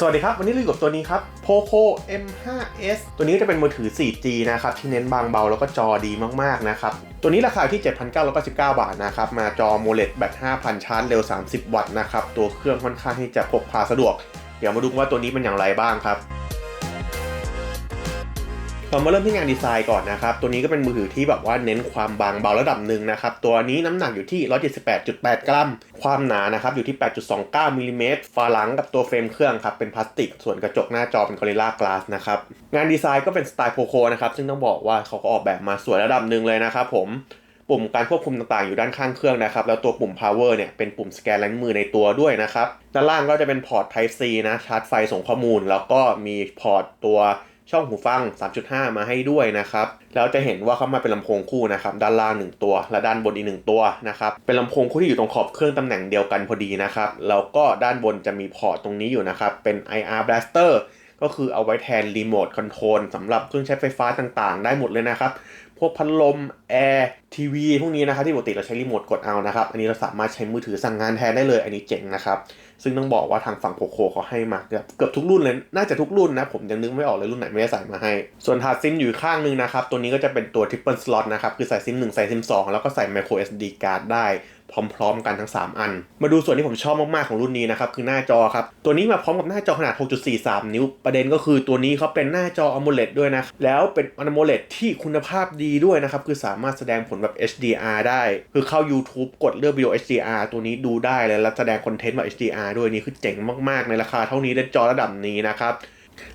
สวัสดีครับ วันนี้เราอยู่กับตัวนี้ครับ Poco M5s ตัวนี้จะเป็นมือถือ 4G นะครับ ที่เน้นบางเบาแล้วก็จอดีมากๆนะครับ ตัวนี้ราคาที่ 7,999 บาทนะครับ มาจอ AMOLED แบต 5,000 ชาร์จเร็ว 30 วัตต์นะครับ ตัวเครื่องค่อนข้างที่จะพกพาสะดวก เดี๋ยวมาดูว่าตัวนี้เป็นอย่างไรบ้างครับ เรามาเริ่มที่งานดีไซน์ก่อนนะครับ ตัวนี้ก็เป็นมือถือที่แบบว่าเน้นความบางเบาระดับหนึ่งนะครับ ตัวนี้น้ำหนักอยู่ที่ 178.8 กรัม ความหนานะครับอยู่ที่ 8.29มิลลิเมตรฝาหลังกับตัวเฟรมเครื่องครับ เป็นพลาสติก ส่วนกระจกหน้าจอเป็น Gorilla Glass นะครับ งานดีไซน์ก็เป็นสไตล์โ o โคนะครับ ซึ่งต้องบอกว่าเขาก็ออกแบบมาสวยระดับหนึ่งเลยนะครับผมปุ่มการควบคุมต่างๆ อยู่ด้านข้างเครื่องนะครับ แล้วตัวปุ่ม power เนี่ยเป็นปุ่มสแกนลายมือในตัวด้วยนะครับ ด้านล่างก็จะเป็นพอร์ต Type C นะชาร์จไฟส่งข้อมูล แล้วก็มีพอร์ตตัว ช่องหูฟัง 3.5 มาให้ด้วยนะครับ แล้วจะเห็นว่าเข้ามาเป็นลำโพงคู่นะครับ ด้านล่าง 1 ตัว และด้านบนอีก 1 ตัวนะครับ เป็นลำโพงคู่ที่อยู่ตรงขอบเครื่องตำแหน่งเดียวกันพอดีนะครับ แล้วก็ด้านบนจะมีพอร์ตตรงนี้อยู่นะครับ เป็น IR Blaster ก็คือเอาไว้แทนรีโมทคอนโทรลสำหรับเครื่องใช้ไฟฟ้าต่างๆ ได้หมดเลยนะครับ พวกพัดลมแอร์ทีวีพวกนี้นะครับที่ปกติเราใช้รีโมทกดเอานะครับ อันนี้เราสามารถใช้มือถือสั่งงานแทนได้เลย อันนี้เจ๋งนะครับ ซึ่งต้องบอกว่าทางฝั่งโคโคเขาให้มาเกือบเกือบทุกรุ่นเลย น่าจะทุกรุ่นนะ ผมยังนึกไม่ออกเลยรุ่นไหนไม่ได้ใส่มาให้ ส่วนถาดซิมอยู่ข้างนึงนะครับ ตัวนี้ก็จะเป็นตัว triple slot นะครับ คือใส่ซิม1ใส่ซิม2แล้วก็ใส่ micro SD card ได้ พร้อมๆกันทั้ง 3 อัน มาดูส่วนที่ผมชอบมากๆของรุ่นนี้นะครับคือหน้าจอครับ ตัวนี้มาพร้อมกับหน้าจอขนาด 6.43 นิ้ว ประเด็นก็คือตัวนี้เขาเป็นหน้าจอ AMOLED ด้วยนะ แล้วเป็น AMOLED ที่คุณภาพดีด้วยนะครับ คือสามารถแสดงผลแบบ HDR ได้ คือเข้า YouTube กดเลือกวิดีโอ HDR ตัวนี้ดูได้เลยแล้วแสดงคอนเทนต์แบบ HDR ด้วยนี่คือเจ๋งมากๆ ในราคาเท่านี้ได้จอระดับนี้นะครับ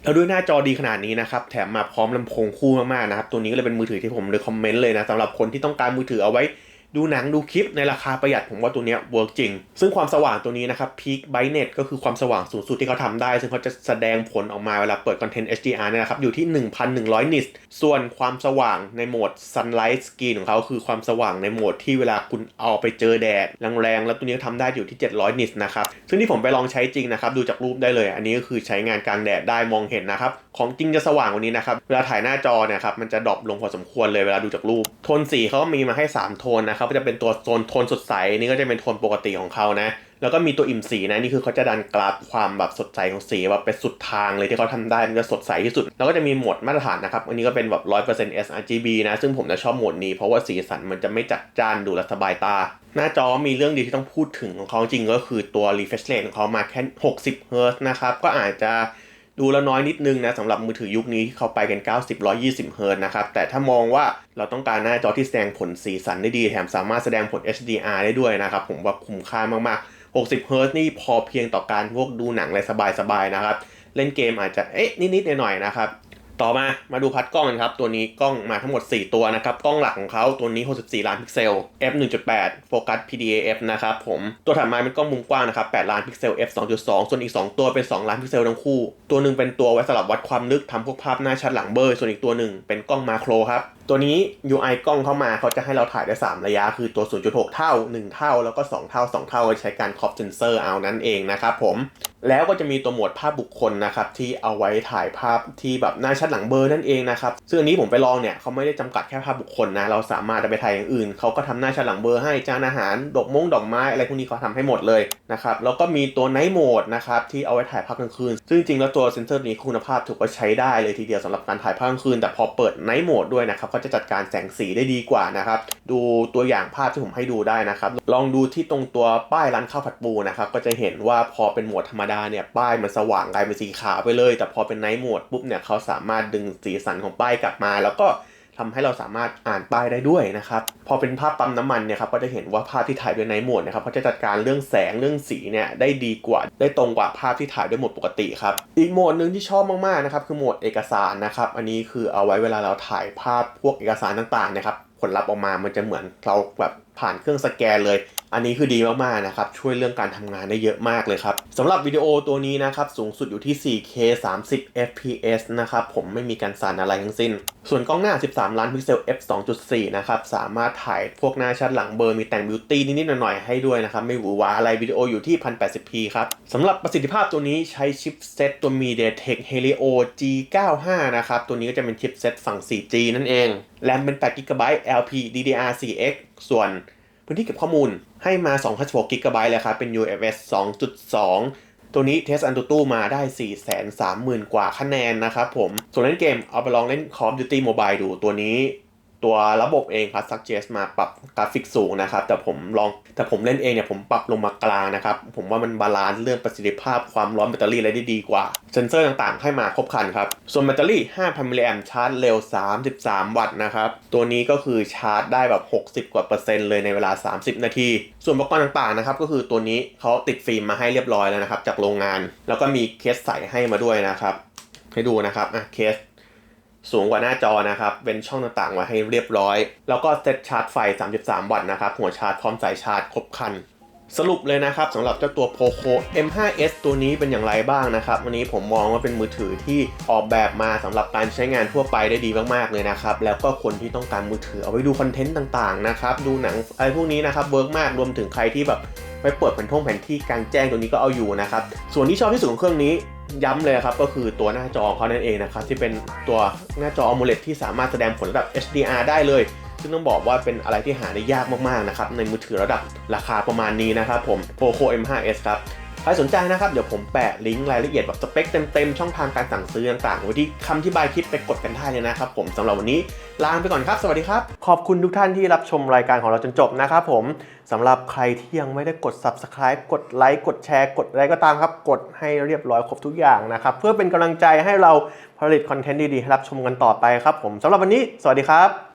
แล้วด้วยหน้าจอดีขนาดนี้นะครับ แถมมาพร้อมลำโพงคู่มากๆนะครับ ตัวนี้ก็เลยเป็นมือถือที่ผมเลยคอมเมนต์เลยนะสำหรับคนที่ต้องการมือถือเอาไว้ ดูหนังดูคลิปในราคาประหยัดผมว่าตัวเนี้ยเวิร์กจริง ซึ่งความสว่างตัวนี้นะครับ Peak Brightness ก็คือความสว่างสูงสุดที่เขาทำได้ ซึ่งเขาจะแสดงผลออกมาเวลาเปิดคอนเทนต์ HDR เนี่ยนะครับ อยู่ที่ 1,100 นิตส่วนความสว่างในโหมด Sunlight Screen ของเขาคือความสว่างในโหมดที่เวลาคุณเอาไปเจอแดดแรงๆ แล้วตัวนี้ทำได้อยู่ที่ 700 นิตนะครับ ซึ่งที่ผมไปลองใช้จริงนะครับ ดูจากรูปได้เลย อันนี้ก็คือใช้งานกลางแดดได้มองเห็นนะครับของจริงจะสว่างกว่านี้นะครับ เวลาถ่ายหน้าจอเนี่ยครับมันจะดรอปลงพอสมควรเลยเวลาดูจากรูป โทนสีเขาก็มีมาให้ 3 โทนนะครับก็จะเป็นตัวโทนโทนสดใส นี่ก็จะเป็นโทนปกติของเขานะ แล้วก็มีตัวอิ่มสีนะ นี่คือเขาจะดันกราฟความแบบสดใสของสีแบบไปสุดทางเลยที่เขาทำได้ มันจะสดใสที่สุด แล้วก็จะมีโหมดมาตรฐานนะครับ อันนี้ก็เป็นแบบ100% sRGB นะ ซึ่งผมจะชอบโหมดนี้เพราะว่าสีสันมันจะไม่จัดจ้านดูแลสบายตา หน้าจอมีเรื่องดีที่ต้องพูดถึงของเขาจริงก็คือตัว refresh rate ของเขามาแค่60 Hz นะครับก็อาจจะ ดูแล้วน้อยนิดนึงนะสำหรับมือถือยุคนี้ที่เขาไปกัน 90 120 เฮิร์ตนะครับ แต่ถ้ามองว่าเราต้องการหน้าจอที่แสดงผลสีสันได้ดี แถมสามารถแสดงผล HDR ได้ด้วยนะครับ ผมว่าคุ้มค่ามากๆ 60 เฮิร์ตนี่พอเพียงต่อการพวกดูหนังอะไรสบายๆนะครับ เล่นเกมอาจจะเอ๊ะนิดๆหน่อยๆนะครับ ต่อมามาดูพัดกล้องกันครับ ตัวนี้กล้องมาทั้งหมด 4 ตัวนะครับ กล้องหลักของเขาตัวนี้ 64 ล้านพิกเซล f 1.8โฟกัส PDA f นะครับผม ตัวถัดมาเป็นกล้องมุมกว้างนะครับ 8 ล้านพิกเซล f 2.2 ส่วนอีก 2 ตัวเป็น 2 ล้านพิกเซลทั้งคู่ ตัวหนึ่งเป็นตัวไว้สำหรับวัดความลึกทำพวกภาพหน้าชัดหลังเบลอร์ส่วนอีกตัวหนึ่งเป็นกล้องมาโครครับ ตัวนี้ UI กล้องเข้ามาเขาจะให้เราถ่ายได้ 3 ระยะ คือตัว 0.6 เท่า 1 เท่า แล้วก็ 2 เท่า 2 เท่าใช้การครอปเซนเซอร์เอานั่นเองนะครับผม แล้วก็จะมีตัวโหมดภาพบุคคลนะครับที่เอาไว้ถ่ายภาพที่แบบหน้าชัดหลังเบอร์นั่นเองนะครับซึ่งอันนี้ผมไปลองเนี่ยเขาไม่ได้จำกัดแค่ภาพบุคคลนะเราสามารถเอาไปถ่ายอย่างอื่นเขาก็ทำหน้าชัดหลังเบอร์ให้จานอาหารดอกมงดอกไม้อะไรพวกนี้เขาทำให้หมดเลยนะครับแล้วก็มีตัวไนท์โหมดนะครับที่เอาไว้ถ่ายภาพกลางคืน ซึ่งจริงๆแล้วตัวเซนเซอร์นี้คุณภาพถือว่าใช้ได้เลยทีเดียวสำหรับการถ่ายภาพกลางคืน แต่พอเปิดไนท์โหมดด้วยนะครับก็จะจัดการแสงสีได้ดีกว่านะครับดูตัวอย่างภาพที่ผมให้ดูได้นะครับลองดูที่ตรงตัวป้ายร้านข้าวผัดปูนะครับก็จะเห็นว่าพอเป็นโหมดธรรมดาเนี่ยป้ายมันสว่างกลายเป็นสีขาวไปเลย แต่พอเป็นไนท์โหมดปุ๊บเนี่ยเขาสามารถดึงสีสันของป้ายกลับมา แล้วก็ทำให้เราสามารถอ่านป้ายได้ด้วยนะครับ พอเป็นภาพปั๊มน้ำมันเนี่ยครับก็จะเห็นว่าภาพที่ถ่ายด้วยไนท์โหมดนะครับเขาจะจัดการเรื่องแสงเรื่องสีเนี่ยได้ดีกว่า ได้ตรงกว่าภาพที่ถ่ายด้วยโหมดปกติครับ อีกโหมดหนึ่งที่ชอบมากๆนะครับคือโหมดเอกสารนะครับ อันนี้คือเอาไว้เวลาเราถ่ายภาพพวกเอกสารต่างๆนะครับผลลัพธ์ออกมามันจะเหมือนเราแบบ ผ่านเครื่องสแกนเลย อันนี้คือดีมากๆนะครับ ช่วยเรื่องการทำงานได้เยอะมากเลยครับสำหรับวิดีโอตัวนี้นะครับ สูงสุดอยู่ที่ 4K 30 fps นะครับ ผมไม่มีการสั่นอะไรทั้งสิ้น ส่วนกล้องหน้า 13 ล้านพิกเซล f 2.4 นะครับ สามารถถ่ายพวกหน้าชัดหลังเบอร์มีแต่งบิวตี้นิดๆหน่อยๆให้ด้วยนะครับ ไม่หวือหวาอะไรวิดีโออยู่ที่ 1080p ครับสำหรับประสิทธิภาพตัวนี้ใช้ชิปเซตตัว MediaTek Helio G95 นะครับตัวนี้ก็จะเป็นชิปเซตฝั่ง 4G นั่นเองแรมเป็น 8GB LPDDR4X ส่วนพื้นที่เก็บข้อมูลให้มา256 g b เลยครับ เป็น UFS 2.2 ตัวนี้เทสอันตูตู้มาได้ 430,000 กว่าคะแนนนะครับผม ส่วนเล่นเกมเอาไปลองเล่น Call of Duty Mobile ดูตัวนี้ ตัวระบบเองครับ suggest มาปรับกราฟิกสูงนะครับ แต่ผมลองแต่ผมเล่นเองเนี่ยผมปรับลงมากลางนะครับ ผมว่ามันบาลานซ์เรื่องประสิทธิภาพความร้อนแบตเตอรี่อะไรได้ดีกว่า เซนเซอร์ต่างๆ ให้มาครบครันครับ ส่วนแบตเตอรี่ 5,000มิลลิแอมชาร์จเร็ว 33 วัตต์นะครับ ตัวนี้ก็คือชาร์จได้แบบ 60 กว่าเปอร์เซ็นต์เลยในเวลา 30 นาที ส่วนอุปกรณ์ต่างๆนะครับก็คือตัวนี้เขาติดฟิล์มมาให้เรียบร้อยแล้วนะครับจากโรงงาน แล้วก็มีเคสใส่ให้มาด้วยนะครับให้ดูนะครับอะเคส สูงกว่าหน้าจอนะครับเป็นช่องต่างๆไว้ให้เรียบร้อย แล้วก็เซตชาร์จไฟ 33 วัตต์นะครับ หัวชาร์จพร้อมสายชาร์จครบคัน สรุปเลยนะครับสำหรับเจ้าตัว Poco M5s ตัวนี้เป็นอย่างไรบ้างนะครับ วันนี้ผมมองว่าเป็นมือถือที่ออกแบบมาสำหรับการใช้งานทั่วไปได้ดีมากๆเลยนะครับ แล้วก็คนที่ต้องการมือถือเอาไว้ดูคอนเทนต์ต่างๆนะครับดูหนังอะไรพวกนี้นะครับเวิร์กมากรวมถึงใครที่แบบไปเปิดแผ่นท่งแผนที่กลางแจ้งตัวนี้ก็เอาอยู่นะครับส่วนที่ชอบที่สุดของเครื่องนี้ ย้ำเลยครับก็คือตัวหน้าจอเขานั่นเองนะครับที่เป็นตัวหน้าจอ AMOLED ที่สามารถแสดงผลระดับ HDR ได้เลย ซึ่งต้องบอกว่าเป็นอะไรที่หาได้ยากมากๆนะครับในมือถือระดับราคาประมาณนี้นะครับผม Poco M5s ครับ ใครสนใจนะครับ เดี๋ยวผมแปะลิงก์รายละเอียดแบบสเปคเต็มๆ ช่องทางการสั่งซื้อต่างๆไว้ที่คำที่บายคลิปไปกดกันได้เลยนะครับผมสำหรับวันนี้ลาไปก่อนครับ สวัสดีครับ ขอบคุณทุกท่านที่รับชมรายการของเราจนจบนะครับผมสำหรับใครที่ยังไม่ได้กด subscribe กดไลค์กดแชร์ กดอะไรก็ตามครับ กดให้เรียบร้อยครบทุกอย่างนะครับเพื่อเป็นกำลังใจให้เราผลิตคอนเทนต์ดีๆให้รับชมกันต่อไปครับผมสำหรับวันนี้ สวัสดีครับ